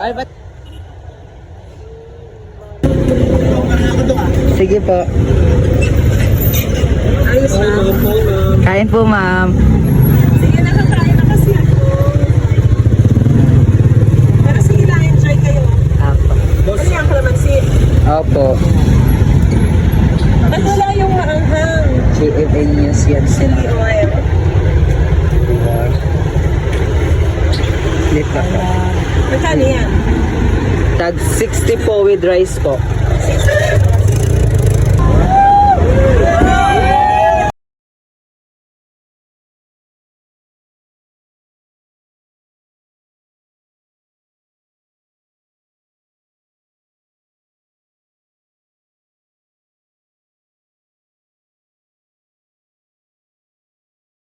Ay, ba't? Sige po. Ayos na. Kain po, ma'am. Sige, nakakain na kasi ako. Pero sige lang, enjoy kayo. Apo. Kasi ang kalamansi. Opo. At wala yung maanghang. GMA News yan sila. Chili oil. Lit pa po. Magkano yan? Tag 60 po with rice po. 60.